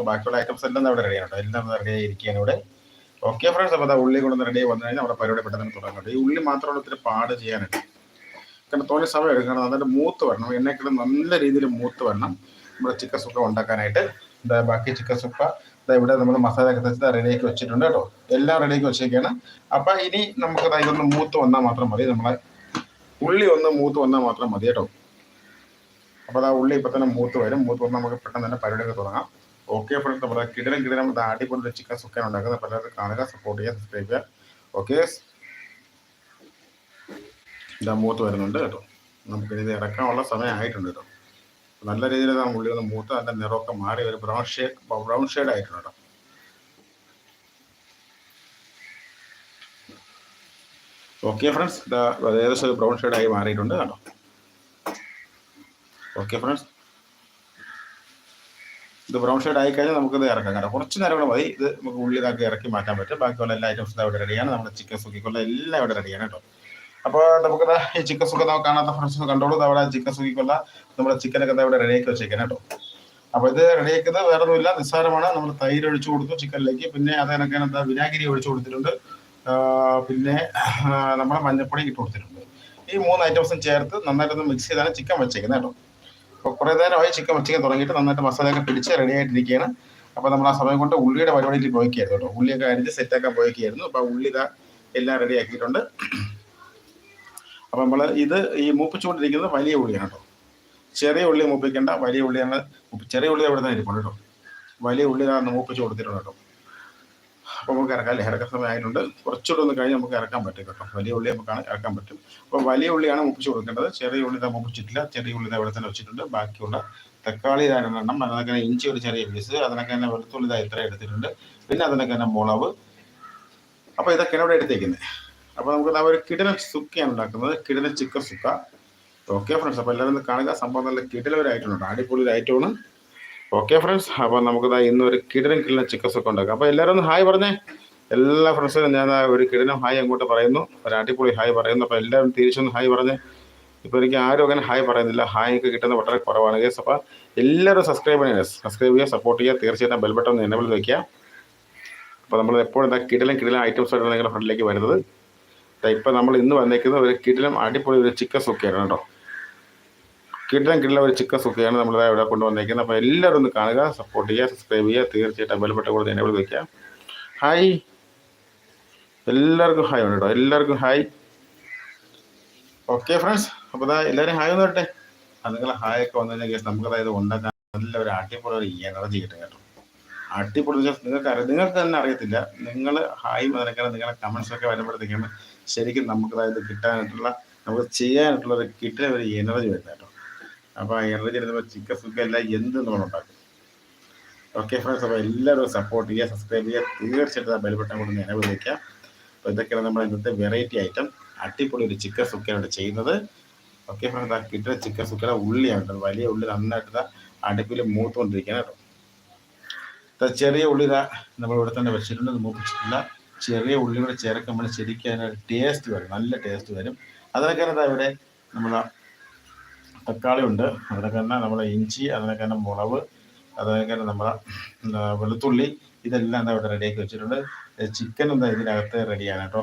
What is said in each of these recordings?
അപ്പോൾ ബാക്കിയുള്ള ഐറ്റംസ് എല്ലാം അവിടെ റെഡിയാണ് കേട്ടോ എല്ലാം റെഡി ആയിരിക്കുകയാണ് ഇവിടെ. ഓക്കെ ഫ്രണ്ട്സ് അപ്പോൾ അതാ ഉള്ളി കൊണ്ടൊന്ന് റെഡി വന്നു കഴിഞ്ഞാൽ നമ്മുടെ പരിപാടി പെട്ടെന്ന് തുടങ്ങട്ടെ ഈ ഉള്ളി മാത്രമുള്ള ഒത്തിരി പാട് ചെയ്യാനുണ്ട്. കാരണം തോനെ സമയം എടുക്കണം. നന്നായിട്ട് മൂത്ത് വരണം. എണ്ണയ്ക്കിടെ നല്ല രീതിയിൽ മൂത്ത് വരണം. നമ്മുടെ ചിക്കൻ സുക്ക ഉണ്ടാക്കാനായിട്ട്. എന്താ ബാക്കി ചിക്കൻ സുക്ക ഇവിടെ നമ്മൾ മസാല ഒക്കെ തെച്ച് റെഡിയാക്കി വെച്ചിട്ടുണ്ട് കേട്ടോ. എല്ലാം റെഡിയാക്കി വെച്ചേക്കാണ് അപ്പം ഇനി നമുക്ക് ഇതൊന്ന് മൂത്ത് വന്നാൽ മാത്രം മതി. നമ്മളെ ഉള്ളി ഒന്ന് മൂത്ത് വന്നാൽ മാത്രം മതി കേട്ടോ. അപ്പോൾ ആ ഉള്ളി ഇപ്പം തന്നെ മൂത്ത് വരും. മൂത്ത് വന്നാൽ നമുക്ക് പെട്ടെന്ന് തന്നെ പരിപാടിയൊക്കെ തുടങ്ങാം. ഓക്കെ ഫ്രണ്ട്സ് നമ്മുടെ കിടനം ഇത് അടിപൊളി ചിക്കൻ സുക്കാൻ ഉണ്ടാക്കുന്ന പലരും കാണുക സപ്പോർട്ട് ചെയ്യുക സബ്സ്ക്രൈബ് ചെയ്യുക. ഓക്കെ ഇതാ മൂത്ത് വരുന്നുണ്ട് കേട്ടോ. നമുക്കിനി ഇത് ഇറക്കാനുള്ള സമയം ആയിട്ടുണ്ട് കേട്ടോ. നല്ല രീതിയിൽ ആ ഉള്ളി ഒന്ന് മൂത്ത് അതിന്റെ നിറമൊക്കെ മാറി ഒരു ബ്രൗൺ ഷേഡ് ബ്രൗൺ ഷെയ്ഡ് ആയിട്ടുണ്ട് കേട്ടോ. ഓക്കെ ഫ്രണ്ട്സ് ഇതാ ഏകദേശം ഒരു ബ്രൗൺ ഷെയ്ഡായി മാറിയിട്ടുണ്ട് കേട്ടോ. ഓക്കെ ഫ്രണ്ട്സ് ഇത് ബ്രൗൺ ഷെയ്ഡ് ആയി കഴിഞ്ഞാൽ നമുക്കിത് ഇറക്കാം. കേട്ടോ കുറച്ച് നേരം കൂടെ മതി. ഇത് നമുക്ക് ഉള്ളി ഇതാക്കി ഇറക്കി മാറ്റാൻ പറ്റും. ബാക്കിയുള്ള എല്ലാ ഐറ്റംസും ഇവിടെ റെഡിയാണ് നമ്മുടെ ചിക്കൻ സുഖിക്കുള്ള എല്ലാം ഇവിടെ റെഡിയാണ് കേട്ടോ. അപ്പോൾ നമുക്ക് ഈ ചിക്കൻ സുഖം കാണാത്ത ഫ്രണ്ട്സ് കണ്ടോളൂ. അവിടെ ചിക്കൻ സുഖിക്കുള്ള നമ്മുടെ ചിക്കനൊക്കെ ഇവിടെ റെഡിയാക്കി വെച്ചേക്കാൻ കേട്ടോ. അപ്പോൾ ഇത് റെഡിയാക്കുന്നത് വേറെ ഒന്നുമില്ല നിസ്സാരമാണ്. നമ്മൾ തൈര് ഒഴിച്ചു കൊടുത്തു ചിക്കനിലേക്ക് പിന്നെ അതിനൊക്കെ എന്താ വിനാഗിരി ഒഴിച്ചു കൊടുത്തിട്ടുണ്ട്. പിന്നെ നമ്മുടെ മഞ്ഞപ്പൊടി ഇട്ട് കൊടുത്തിട്ടുണ്ട്. ഈ മൂന്ന് ഐറ്റംസും ചേർത്ത് നന്നായിട്ടൊന്ന് മിക്സ് ചെയ്താണ് ചിക്കൻ വെച്ചേക്കുന്നത് കേട്ടോ. കുറേ നേരമായി ചിക്കൻ ഉച്ചയ്ക്ക് തുടങ്ങിയിട്ട് നന്നായിട്ട് മസാലയൊക്കെ പിടിച്ച് റെഡി ആയിട്ടിരിക്കുകയാണ്. അപ്പോൾ നമ്മൾ ആ സമയം കൊണ്ട് ഉള്ളിയുടെ പരിപാടിയിൽ പോയിക്കായിരുന്നു കേട്ടോ. ഉള്ളിയൊക്കെ അരിഞ്ഞ് സെറ്റാക്കാൻ പോയിക്കായിരുന്നു. അപ്പോൾ ഉള്ളി ഇതാ എല്ലാം റെഡി ആക്കിയിട്ടുണ്ട്. അപ്പോൾ നമ്മൾ ഇത് ഈ മൂപ്പിച്ചുകൊണ്ടിരിക്കുന്നത് വലിയ ഉള്ളിയാണ് കേട്ടോ. ചെറിയ ഉള്ളി മൂപ്പിക്കേണ്ട വലിയ ഉള്ളിയാണ് ചെറിയ ഉള്ളി അവിടെ തന്നെ ഇരിപ്പുണ്ട് കേട്ടോ. വലിയ ഉള്ളി മൂപ്പിച്ച് കൊടുത്തിട്ടുണ്ട് കേട്ടോ. അപ്പോൾ നമുക്ക് ഇറക്കാം അല്ലേ? ഇറക്കാൻ സമയം ആയിട്ടുണ്ട് കുറച്ചുകൂടെ ഒന്ന് കഴിഞ്ഞ് നമുക്ക് ഇറക്കാൻ പറ്റും കേട്ടോ. വലിയ ഉള്ളി നമുക്കാണ് ഇറക്കാൻ പറ്റും. അപ്പോൾ വലിയ ഉള്ളിയാണ് മുപ്പിച്ച് കൊടുക്കേണ്ടത്. ചെറിയ ഉള്ളി നമ്മൾ മുപ്പിച്ചിട്ടില്ല. ചെറിയ ഉള്ളി ഇവിടെ തന്നെ വെച്ചിട്ടുണ്ട്. ബാക്കിയുള്ള തക്കാളി രണ്ടെണ്ണം. അതിനൊക്കെ തന്നെ ഇഞ്ചി ഒരു ചെറിയ പീസ് അതിനൊക്കെ തന്നെ വെളുത്തുള്ളി ഇതാ ഇത്ര എടുത്തിട്ടുണ്ട്. പിന്നെ അതിനൊക്കെ തന്നെ മുളവ് അപ്പോൾ ഇതൊക്കെയാണ് ഇവിടെ എടുത്തേക്കുന്നത് അപ്പോൾ നമുക്ക് ഒരു കിടന സുക്കയാണ് ഉണ്ടാക്കുന്നത്. കിടന ചിക്കൻ സുക്ക. ഓക്കെ ഫ്രണ്ട്സ് അപ്പോൾ എല്ലാവരും കാണുക. സംഭവം നല്ല കിടലൊരു ഐറ്റം അടിപൊളി ഒരു ഐറ്റമാണ് ഓക്കെ ഫ്രണ്ട്സ് അപ്പോൾ നമുക്ക് ഇന്ന് ഒരു കിടനം കിടന ചിക്കൻസ് ഒക്കെ ഉണ്ടാക്കാം. അപ്പോൾ എല്ലാവരും ഒന്ന് ഹായ് പറഞ്ഞേ. എല്ലാ ഫ്രണ്ട്സിനും ഞാൻ ഒരു കിടനം ഹായ് അങ്ങോട്ട് പറയുന്നു. ഒരു അടിപൊളി ഹായ് പറയുന്നു. അപ്പോൾ എല്ലാവരും തിരിച്ചൊന്ന് ഹായ് പറഞ്ഞേ. ഇപ്പോൾ എനിക്ക് ആരും അങ്ങനെ ഹായ് പറയുന്നില്ല. ഹായ് ഒക്കെ കിട്ടുന്നത് വളരെ കുറവാണ് കേസ് അപ്പോൾ എല്ലാവരും സബ്സ്ക്രൈബ് ചെയ്യുക സബ്സ്ക്രൈബ് ചെയ്യുക സപ്പോർട്ട് ചെയ്യുക. തീർച്ചയായിട്ടും ബെൽ ബട്ടൺ എനേബിൾ വയ്ക്കുക അപ്പോൾ നമ്മൾ എപ്പോഴും എന്താ കിടലം കിടലം ഐറ്റംസ് ആയിട്ട് നിങ്ങളുടെ ഫ്രണ്ടിലേക്ക് വരുന്നത്. ഇപ്പം നമ്മൾ ഇന്ന് വന്നേക്കുന്നത് ഒരു കിടിലം അടിപൊളി ഒരു ചിക്കൻ സുക്കയാണ് കേട്ടോ. കിടിലം കിട്ടുന്ന ഒരു ചിക്കൻ സുഖിയാണ് നമ്മൾ ഇവിടെ കൊണ്ടുവന്നേക്കുന്നത്. അപ്പോൾ എല്ലാവരും ഒന്ന് കാണുക സപ്പോർട്ട് ചെയ്യുക സബ്സ്ക്രൈബ് ചെയ്യുക. തീർച്ചയായിട്ടും അമ്പലപ്പെട്ട കൂടെ എന്നെ വയ്ക്കുക ഹായ് എല്ലാവർക്കും ഹായ് ഉണ്ട് കേട്ടോ. എല്ലാവർക്കും ഹായ് ഓക്കെ ഫ്രണ്ട്സ് അപ്പോൾ ഇതാ എല്ലാവരും ഹായ് ഒന്ന് വരട്ടെ. അത് നിങ്ങൾ ഹായ് ഒക്കെ വന്നു കഴിഞ്ഞാൽ നമുക്ക് അതായത് ഉണ്ടാക്കാൻ നല്ല ഒരു അടിപൊളി ഒരു എനർജി കിട്ടും കേട്ടോ. അടിപൊളി നിങ്ങൾക്ക് അറിയാം നിങ്ങൾക്ക് തന്നെ അറിയത്തില്ല. നിങ്ങൾ ഹായ് അതിനൊക്കെ നിങ്ങളുടെ കമൻസ് ഒക്കെ വരുമ്പോഴത്തേക്കാണ് ശരിക്കും നമുക്ക് അതായത് കിട്ടാനായിട്ടുള്ള നമുക്ക് ചെയ്യാനായിട്ടുള്ള ഒരു കിട്ടുന്ന ഒരു എനർജി വരുന്നത് കേട്ടോ. അപ്പോൾ എനർജി വരുമ്പോ ചിക്കൻ സുഖം എല്ലാം എന്ത് നമ്മൾ ഉണ്ടാക്കും. ഓക്കെ ഫ്രണ്ട്സ് അപ്പോൾ എല്ലാവരും സപ്പോർട്ട് ചെയ്യുക സബ്സ്ക്രൈബ് ചെയ്യുക. തീർച്ചയായിട്ടും ആ ബെൽബട്ടൺ കൊണ്ട് നിലവിൽ വയ്ക്കുക അപ്പോൾ ഇതൊക്കെയാണ് നമ്മുടെ ഇന്നത്തെ വെറൈറ്റി ഐറ്റം അടിപൊളി ഒരു ചിക്കൻ സുക്കയാണ് ചെയ്യുന്നത്. ഓക്കെ ഫ്രണ്ട്സ് ആ കിട്ടുന്ന ചിക്കൻ സുക്കയുടെ ഉള്ളിയാണ് വലിയ ഉള്ളി നന്നായിട്ട് അടുപ്പിൽ മൂത്തുകൊണ്ടിരിക്കുകയാണ് കേട്ടോ. ചെറിയ ഉള്ളി നമ്മൾ ഇവിടെ തന്നെ വെച്ചിട്ടുണ്ട്. മൂപ്പിച്ചിട്ടില്ല. ചെറിയ ഉള്ളിയുടെ ചേർക്കുമ്പോൾ ശരിക്കും അതിനൊരു ടേസ്റ്റ് വരും. നല്ല ടേസ്റ്റ് വരും. അതിനൊക്കെ ദാ ഇവിടെ നമ്മൾ തക്കാളി ഉണ്ട് അതിനൊക്കെ തന്നെ നമ്മുടെ ഇഞ്ചി അതിനൊക്കെ തന്നെ മുളക് അതിനൊക്കെ തന്നെ നമ്മുടെ വെളുത്തുള്ളി ഇതെല്ലാം എന്താ ഇവിടെ റെഡിയാക്കി വെച്ചിട്ടുണ്ട്. ചിക്കൻ എന്താ ഇതിനകത്ത് റെഡിയാണ് കേട്ടോ.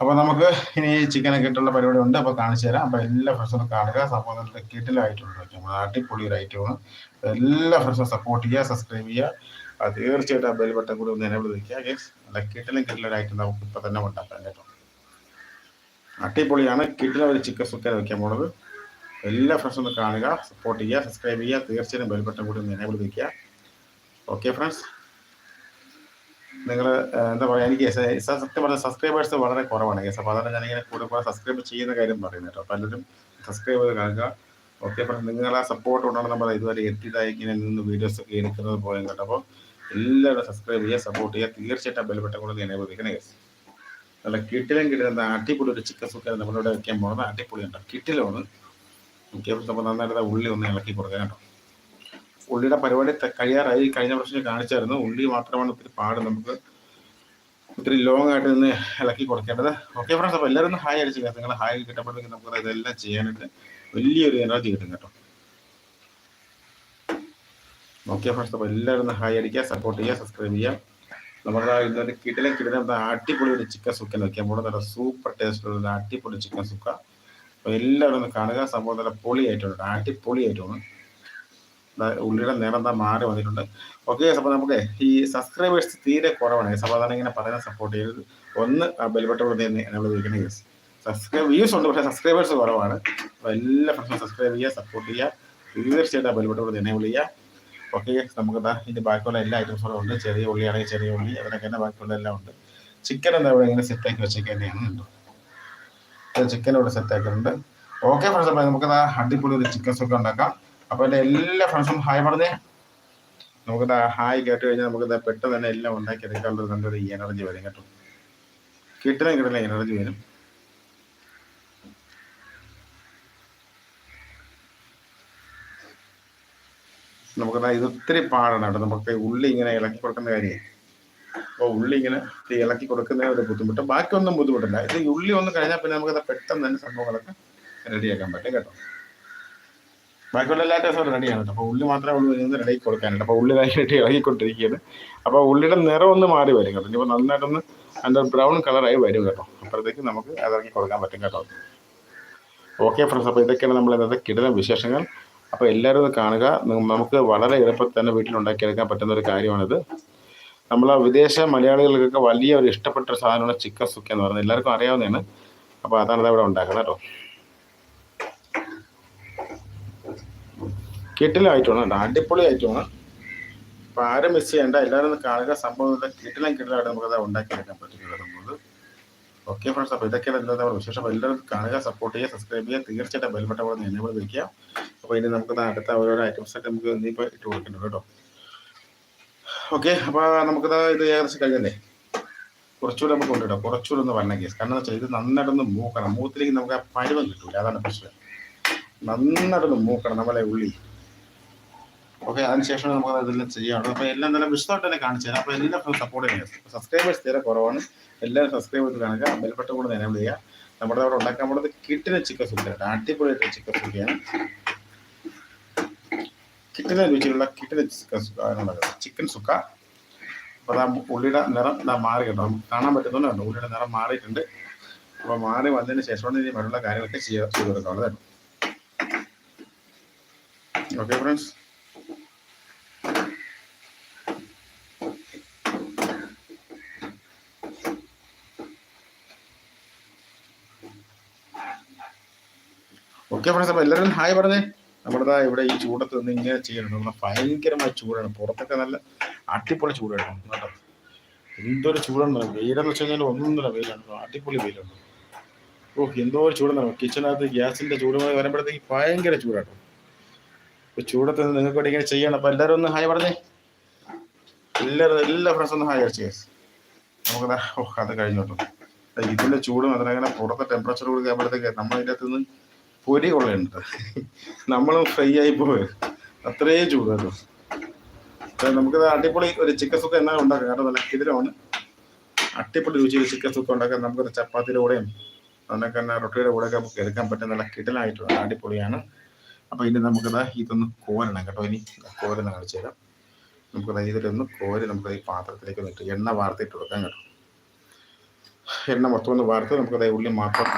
അപ്പോൾ നമുക്ക് ഇനി ചിക്കനൊക്കെ ഇട്ടുള്ള പരിപാടി ഉണ്ട് അപ്പോൾ കാണിച്ചു തരാം. അപ്പോൾ എല്ലാ ഫ്രണ്ട്സും കാണുക. സംഭവം നല്ല കിട്ടിലായിട്ടുണ്ട് നമ്മൾ അടിപൊളി ഒരു ഐറ്റമാണ് എല്ലാ ഫ്രണ്ട്സും സപ്പോർട്ട് ചെയ്യുക സബ്സ്ക്രൈബ് ചെയ്യുക. തീർച്ചയായിട്ടും ആ ബെൽ ബട്ടൺ കൂടി ഒന്ന് എനേബിൾ നിൽക്കുക ഗേസ് നല്ല കിട്ടിലും ഐറ്റം നമുക്ക് ഇപ്പം തന്നെ ഉണ്ടാക്കാം കേട്ടോ. അടിപൊളിയാണ്. കിട്ടില ഒരു ചിക്കൻ സുക്കാൻ വയ്ക്കാൻ പോണത്. എല്ലാ ഫ്രണ്ട്സും ഒന്ന് കാണുക സപ്പോർട്ട് ചെയ്യുക സബ്സ്ക്രൈബ് ചെയ്യുക. തീർച്ചയായും ബെൽ ബട്ടൺ കൂടി ഒന്ന് എനേബിൾ വയ്ക്കുക ഓക്കെ ഫ്രണ്ട്സ് നിങ്ങൾ എന്താ പറയുക എനിക്ക് സത്യം പറഞ്ഞ സബ്സ്ക്രൈബേഴ്സ് വളരെ കുറവാണ്. കേസ് അപ്പോൾ അതാണ് ഞാനിങ്ങനെ കൂടെ കൂടെ സബ്സ്ക്രൈബ് ചെയ്യുന്ന കാര്യം പറയുന്നത് കേട്ടോ. പലരും സബ്സ്ക്രൈബ് ചെയ്ത് കാണുക. ഓക്കെ ഫ്രണ്ട്സ് നിങ്ങളെ സപ്പോർട്ട് കൊണ്ടാണ് നമ്മൾ ഇതുവരെ എത്തിയതായി ഇങ്ങനെ നിന്ന് വീഡിയോസ് ഒക്കെ എടുക്കുന്നത് പോലും കേട്ടോ. അപ്പോൾ എല്ലാവരും സബ്സ്ക്രൈബ് ചെയ്യുക സപ്പോർട്ട് ചെയ്യുക. തീർച്ചയായിട്ടും ബെൽബട്ടൺ കൂടെ എനേബിൾ വയ്ക്കണേ കേസ് നല്ല കിട്ടിലും കിട്ടുന്ന അടിപൊളി ഒരു ചിക്കൻ സുക്കാൻ നമ്മളിവിടെ വെക്കാൻ പോകുന്നത്. അടിപൊളി ഉണ്ടാവും കിട്ടിലാണ് ഓക്കെ അപ്പോൾ നന്നായിട്ട് ഉള്ളി ഒന്ന് ഇളക്കി കൊടുക്കുക കേട്ടോ. ഉള്ളിയുടെ പരിപാടി കഴിയാറായി. കഴിഞ്ഞ പ്രാവശ്യം കാണിച്ചായിരുന്നു. ഉള്ളി മാത്രമാണ് ഒത്തിരി പാട് നമുക്ക് ഒത്തിരി ലോങ് ആയിട്ട് നിന്ന് ഇളക്കി കൊടുക്കേണ്ടത്. ഓക്കെ ഫ്രണ്ട്സ് അപ്പോൾ എല്ലാവരും ഒന്ന് ഹായ് അടിച്ചു നിങ്ങൾ ഹായ് കിട്ടപ്പോഴത്തേക്ക് നമുക്ക് ഇതെല്ലാം ചെയ്യാനായിട്ട് വലിയൊരു എനർജി കിട്ടും കേട്ടോ. ഓക്കെ ഫ്രണ്ട്സ് അപ്പോൾ എല്ലാവരും ഒന്ന് ഹായ് അടിക്കുക സപ്പോർട്ട് ചെയ്യുക സബ്സ്ക്രൈബ് ചെയ്യുക. നമ്മുടെ ഇന്നൊരു കിടിലം കിടിലം അടിപൊളി ഒരു ചിക്കൻ സുക്കൻ വെക്കാം നമ്മുടെ നല്ല സൂപ്പർ ടേസ്റ്റുള്ള അടിപൊളി ചിക്കൻ സുക്ക. അപ്പോൾ എല്ലാവരും ഒന്ന് കാണുക. സംഭവം നല്ല പൊളിയായിട്ടുണ്ട്. അടിപൊളിയായിട്ടുണ്ട് ഉള്ളിയുടെ നേരം എന്താ മാറി വന്നിട്ടുണ്ട്. ഓക്കെ അപ്പോൾ നമുക്ക് ഈ സബ്സ്ക്രൈബേഴ്സ് തീരെ കുറവാണ്. സാധാരണ ഇങ്ങനെ പറയുന്ന സപ്പോർട്ട് ചെയ്ത് ഒന്ന് ബെൽബട്ട നമ്മൾ വിളിക്കുന്ന കേസ് സബ്സ്ക്രൈബ് വ്യൂസ് ഉണ്ട് പക്ഷേ സബ്സ്ക്രൈബേഴ്സ് കുറവാണ്. അപ്പോൾ എല്ലാ ഫ്രണ്ട്സും സബ്സ്ക്രൈബ് ചെയ്യുക സപ്പോർട്ട് ചെയ്യുക. തീർച്ചയായിട്ടും ബെൽബട്ട എന്നെ വിളിക്കുക ഓക്കെ നമുക്ക് ഇതാ ഇതിന്റെ ബാക്കിയുള്ള എല്ലാ ഐറ്റംസും ഉണ്ട്. ചെറിയ ഉള്ളിയാണെങ്കിൽ ചെറിയ ഉള്ളി അതിനൊക്കെ തന്നെ ബാക്കിയുള്ള എല്ലാം ഉണ്ട്. ചിക്കൻ എന്താ ഇവിടെ ഇങ്ങനെ സെറ്റാക്കി വെച്ചേക്കാൻ തന്നെയാണ് ഉണ്ട്? ചിക്കൻ ഇവിടെ സെറ്റാക്കിയിട്ടുണ്ട് ഓക്കെ ഫ്രണ്ട്സ് അപ്പോൾ നമുക്ക് അടിപൊളി ഒരു ചിക്കൻ സൂപ്പ് ഉണ്ടാക്കാം. അപ്പോൾ എന്റെ എല്ലാ ഫ്രണ്ട്സും ഹായ് പറഞ്ഞേ. നമുക്ക് ഹായ് കേട്ട് കഴിഞ്ഞാൽ നമുക്ക് പെട്ടെന്ന് തന്നെ എല്ലാം ഉണ്ടാക്കി എടുക്കാനുള്ള നല്ലൊരു എനർജി വരും കേട്ടോ. കിട്ടണേ കിട്ടണേ എനർജി വരും. നമുക്ക് ഇത് ഒത്തിരി പാടാണ് കേട്ടോ. നമുക്ക് ഉള്ളി ഇങ്ങനെ ഇളക്കി കൊടുക്കുന്ന കാര്യം. അപ്പോൾ ഉള്ളി ഇങ്ങനെ ഇളക്കി കൊടുക്കുന്ന ഒരു ബുദ്ധിമുട്ട്. ബാക്കിയൊന്നും ബുദ്ധിമുട്ടില്ല. ഇത് ഉള്ളി ഒന്ന് കഴിഞ്ഞാൽ പിന്നെ നമുക്ക് പെട്ടെന്ന് തന്നെ സംഭവങ്ങളൊക്കെ റെഡിയാക്കാൻ പറ്റും കേട്ടോ. ബാക്കിയുള്ള എല്ലാ ടേസ്റ്റും റെഡിയാണ് അപ്പോൾ ഉള്ളി മാത്രമേ ഉള്ളൂ നിന്ന് റെഡി കൊടുക്കാനുണ്ട് അപ്പോൾ ഉള്ളി കഴിഞ്ഞിട്ട് ഇളകിക്കൊണ്ടിരിക്കുകയാണ് അപ്പോൾ ഉള്ളിയുടെ നിറം ഒന്ന് മാറി വരും കേട്ടോ. ഇനിയിപ്പോൾ നന്നായിട്ടൊന്ന് അതിന്റെ ബ്രൗൺ കളറായി വരും കേട്ടോ. അപ്പോഴത്തേക്ക് നമുക്ക് അതിറക്കി കൊടുക്കാൻ പറ്റും കേട്ടോ. ഓക്കെ ഫ്രണ്ട്സ് അപ്പോൾ ഇതൊക്കെയാണ് നമ്മൾ ഇന്നത്തെ കിടന്ന വിശേഷങ്ങൾ. അപ്പോൾ എല്ലാവരും ഇത് കാണുക. നമുക്ക് വളരെ എളുപ്പത്തിൽ തന്നെ വീട്ടിലുണ്ടാക്കിയെടുക്കാൻ പറ്റുന്ന ഒരു കാര്യമാണിത്. നമ്മൾ വിദേശ മലയാളികൾക്കൊക്കെ വലിയ ഒരു ഇഷ്ടപ്പെട്ട ഒരു സാധനമാണ് ചിക്കൻ സുക്ക എന്ന് പറയുന്നത്. എല്ലാവർക്കും അറിയാവുന്നതാണ്. അപ്പോൾ അതാണ് ഇവിടെ ഉണ്ടാക്കണം കേട്ടോ. കിട്ടിലായിട്ടാണ് കേട്ടോ. അടിപൊളി ആയിട്ടുണ്ട് അപ്പോൾ ആരും മിസ് ചെയ്യേണ്ട. എല്ലാവരും കാണുക. സംഭവം കിട്ടിലും കിട്ടിലായിട്ട് നമുക്കത് ഉണ്ടാക്കിയെടുക്കാൻ പറ്റുന്നത് നമുക്ക് ഓക്കെ ഫ്രണ്ട്സ് അപ്പോൾ ഇതൊക്കെയാണ് എന്താ പറയുക വിശേഷം. എല്ലാവരും കാണുക സപ്പോർട്ട് ചെയ്യുക സബ്സ്ക്രൈബ് ചെയ്യുക. തീർച്ചയായിട്ടും ബെൽബട്ടം കൂടെ എന്നെ വയ്ക്കുക അപ്പോൾ ഇനി നമുക്ക് അടുത്ത ഓരോരോ ഐറ്റംസ് ഒക്കെ നമുക്ക് ഇനിയിപ്പോൾ ഇട്ട് കൊടുക്കേണ്ടത് കേട്ടോ. ഓക്കെ അപ്പോൾ നമുക്കിത് ഇത് ഏകദേശം കഴിഞ്ഞല്ലേ? കുറച്ചുകൂടെ നമുക്ക് കൊണ്ടിടാം കുറച്ചുകൂടെ ഒന്ന് വരണ കേസ്. കാരണം വെച്ചാൽ ഇത് നന്നായിട്ടൊന്ന് മൂക്കണം. മൂത്തിലേക്ക് നമുക്ക് ആ പരുവം കിട്ടൂല അതാണ് പ്രശ്നം. നന്നായിട്ടൊന്ന് മൂക്കണം നമ്മളെ ഉള്ളി ഓക്കെ അതിനുശേഷം നമുക്ക് അതെല്ലാം ചെയ്യാനുള്ളത്. അപ്പോൾ എല്ലാം നല്ല വിശദമായിട്ട് തന്നെ കാണിച്ചു തരാം. അപ്പോൾ എല്ലാം സപ്പോർട്ട് ചെയ്യുക സബ്സ്ക്രൈബേഴ്സ് തീരെ കുറവാണ്. എല്ലാവരും സബ്സ്ക്രൈബ് ചെയ്ത് കാണുക. ബെൽബട്ടൺ കൂടെ എനേബിൾ ചെയ്യുക. നമ്മുടെ അവിടെ ഉണ്ടാക്കാൻ പോകുന്നത് കിട്ടുന്ന ചിക്കൻ സുക്കയാണ് അടിപൊളിയായിട്ട് ചിക്കൻ സുക്കയാണ് കിട്ടിന രുചിയുള്ള കിട്ടുന്ന ചിക്കൻ സുക്ക ഉണ്ടാക്കുന്നത് ചിക്കൻ സുക്ക അപ്പോൾ ഉള്ളിയുടെ നിറം ഇതാ മാറി കേട്ടോ നമുക്ക് കാണാൻ പറ്റുന്നുണ്ട് ഉള്ളിയുടെ നിറം മാറിയിട്ടുണ്ട്. അപ്പോൾ മാറി വന്നതിന് ശേഷമാണ് ഇനി മറ്റുള്ള കാര്യങ്ങളൊക്കെ ചെയ്യാൻ ചെയ്ത് കൊടുക്കാനുള്ളത് ഓക്കെ ഫ്രണ്ട്സ് ഓക്കെ ഫ്രണ്ട്സ് അപ്പോൾ എല്ലാവരും ഹായ് പറഞ്ഞേ. നമ്മുടെ ഇവിടെ ഈ ചൂടത്ത് നിന്ന് ഇങ്ങനെ ചെയ്യണം നമ്മുടെ ഭയങ്കരമായ ചൂടാണ്. പുറത്തൊക്കെ നല്ല അടിപൊളി ചൂടാണ് കേട്ടോ എന്തൊരു ചൂടാണ് വെയിലെന്ന് വെച്ച് കഴിഞ്ഞാൽ ഒന്നൊന്നര വെയിലാണ്. അടിപൊളി വെയിലാണ്. ഓ എന്തോ ഒരു ചൂടെന്നാണ് കിച്ചണകത്ത് ഗ്യാസിന്റെ ചൂടുമായി വരുമ്പോഴത്തേക്ക് ഭയങ്കര ചൂടാട്ടോ ഇപ്പൊ ചൂടത്ത് നിന്ന് നിങ്ങൾക്ക് ഇങ്ങനെ ചെയ്യണം. അപ്പൊ എല്ലാവരും ഒന്ന് ഹായ് പറഞ്ഞേ. എല്ലാവരും എല്ലാ ഫ്രണ്ട്സും ഒന്ന് ഹായ് അടിച്ചേ. നമുക്കത് ഓ അത് കഴിഞ്ഞോട്ടോ ഇതിന്റെ ചൂടും അതിനങ്ങനെ പുറത്തെ ടെമ്പറേച്ചർ കൊടുക്കുമ്പോഴത്തേക്ക് അകത്ത് നിന്ന് പൊരി കൊള്ളുന്നുണ്ട് നമ്മളും ഫ്രൈ ആയി പോയി. അത്രയും ചൂടല്ലോ നമുക്ക് അടിപൊളി ഒരു ചിക്കൻ സുക്ക എന്നാലും ഉണ്ടാക്കാം. കാരണം നല്ല കിതിരമാണ്. അടിപൊളി രുചിയിൽ ചിക്കൻ സുക്ക ഉണ്ടാക്കാൻ നമുക്കത് ചപ്പാത്തിയുടെ കൂടെയും അതിനൊക്കെ തന്നെ റൊട്ടിയുടെ കൂടെയൊക്കെ നമുക്ക് എടുക്കാൻ പറ്റുന്ന നല്ല കിടലായിട്ടുള്ള അടിപൊളിയാണ്. അപ്പോൾ ഇനി നമുക്കത് ഇതൊന്ന് കോരണം കേട്ടോ. ഇനി കോരുന്ന കാണിച്ചു തരാം. നമുക്കത് ഇതിലൊന്ന് കോരി നമുക്ക് ഈ പാത്രത്തിലേക്ക് നിട്ട് എണ്ണ വാർത്തിട്ട് കൊടുക്കാം കേട്ടോ. എണ്ണ മൊത്തം ഒന്ന് വാർത്ത് നമുക്കത് ഉള്ളി മാത്രം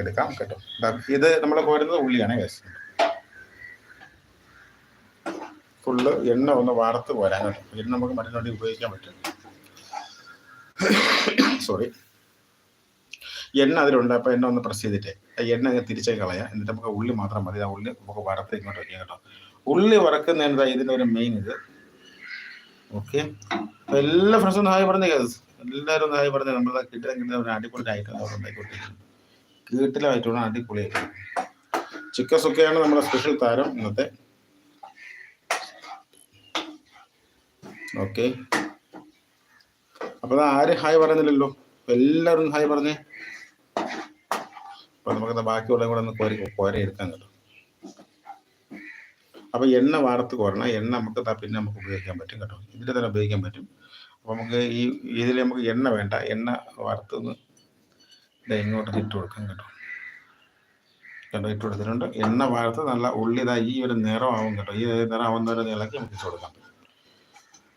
എടുക്കാം കേട്ടോ. ഇത് നമ്മൾ കോരുന്നത് ഉള്ളിയാണ് ഗസ് ഫുള്ള് എണ്ണ ഒന്ന് വാർത്ത് പോരാൻ കേട്ടോ. എണ്ണ നമുക്ക് മറ്റു വേണ്ടി ഉപയോഗിക്കാൻ പറ്റും. സോറി എണ്ണ അതിലുണ്ട് അപ്പോൾ എണ്ണ ഒന്ന് പ്രസ് ചെയ്തിട്ട്. എണ്ണ അങ്ങ് തിരിച്ചേ കളയാം. എന്നിട്ട് നമുക്ക് ഉള്ളി മാത്രം മതി. ആ ഉള്ളി നമുക്ക് വറുത്ത് ഇങ്ങോട്ട് വയ്ക്കാം കേട്ടോ. ഉള്ളി വറക്കുന്നതിന് ഇതിന്റെ ഒരു മെയിൻ ഇത്? ഓക്കെ എല്ലാ ഫ്രണ്ട്സും ഹായ് പറഞ്ഞേ എല്ലാവരും ഒന്ന് ഹായ് പറഞ്ഞേ. നമ്മൾ കിട്ടാൻ കിട്ടുന്ന അടിപൊളി ആയിട്ട് ഉണ്ടായിക്കൊണ്ടിരിക്കുന്നത് വീട്ടിലായിട്ടുള്ള അടിപൊളി. ചിക്കൻ സുക്കയാണ് നമ്മുടെ സ്പെഷ്യൽ താരം ഇന്നത്തെ. ഓക്കെ അപ്പൊ ആരും ഹായ് പറയുന്നില്ലല്ലോ എല്ലാവരും ഹായ് പറഞ്ഞേ. അപ്പൊ നമുക്ക് ബാക്കിയുള്ള കൂടെ ഒന്ന് കോരി കോര എടുക്കാൻ കേട്ടോ. അപ്പൊ എണ്ണ വാർത്ത് കോരണം. എണ്ണ നമുക്ക് പിന്നെ നമുക്ക് ഉപയോഗിക്കാൻ പറ്റും കേട്ടോ. ഇതിൽ തന്നെ ഉപയോഗിക്കാൻ പറ്റും. അപ്പൊ നമുക്ക് ഈ ഇതിൽ നമുക്ക് എണ്ണ വേണ്ട. എണ്ണ വാർത്ത് ഇത് ഇങ്ങോട്ട് ഇട്ട് കൊടുക്കാം കേട്ടോ. കേട്ടോ ഇട്ട് കൊടുത്തിട്ടുണ്ട്. എണ്ണ ഭാഗത്ത് നല്ല ഉള്ളി ഇതാ ഈ ഒരു നിറമാവും കേട്ടോ. ഈ നിറം ആവുന്നവരെ നിലയ്ക്ക് നമുക്ക് ഇട്ട് കൊടുക്കാം.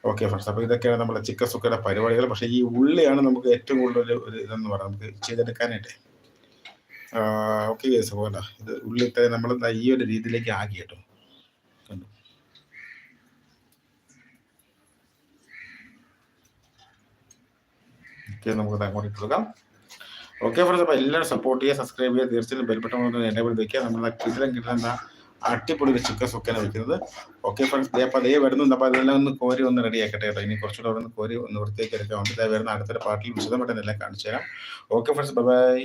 ഓക്കെ ഫ്രണ്ട്സ് അപ്പോൾ ഇതൊക്കെയാണ് നമ്മുടെ ചിക്കൻ സുക്കയുടെ പരിപാടികൾ. പക്ഷേ ഈ ഉള്ളിയാണ് നമുക്ക് ഏറ്റവും കൂടുതൽ ഒരു ഇതെന്ന് പറയാം. നമുക്ക് ചെയ്തെടുക്കാനായിട്ട്. ഓക്കെ കേസ് പോകണ്ട ഇത് ഉള്ളിട്ട് നമ്മൾ ഈ ഒരു രീതിയിലേക്ക് ആക്കി കേട്ടോ. നമുക്ക് അങ്ങോട്ട് ഇട്ട് കൊടുക്കാം. ഓക്കെ ഫ്രണ്ട്സ് അപ്പോൾ എല്ലാവരും സപ്പോർട്ട് ചെയ്യുക സബ്സ്ക്രൈബ് ചെയ്യുക. തീർച്ചയായും ബെൽബട്ടൺ എനേബിൾ വെക്കുക. നമ്മുടെ കിടിലം കിടിലം എന്താ അടിപൊളി ഒരു ചിക്കൻ സുക്കയാണ് വെക്കുന്നത് ഓക്കെ ഫ്രണ്ട്സ് ദേ അപ്പോൾ അതേ വരുന്നുണ്ട്. അപ്പോൾ അതെല്ലാം ഒന്ന് കോരി ഒന്ന് റെഡി ആക്കട്ടെ കേട്ടോ. ഇനി കുറച്ചുകൂടെ അവിടെ നിന്ന് കോരി ഒന്ന് വൃത്തിയാക്കി എടുക്കാം. ദേ വരുന്ന അടുത്തൊരു പാർട്ടിൽ വിശദമായിട്ട് എല്ലാം കാണിച്ചു തരാം. Okay friends bye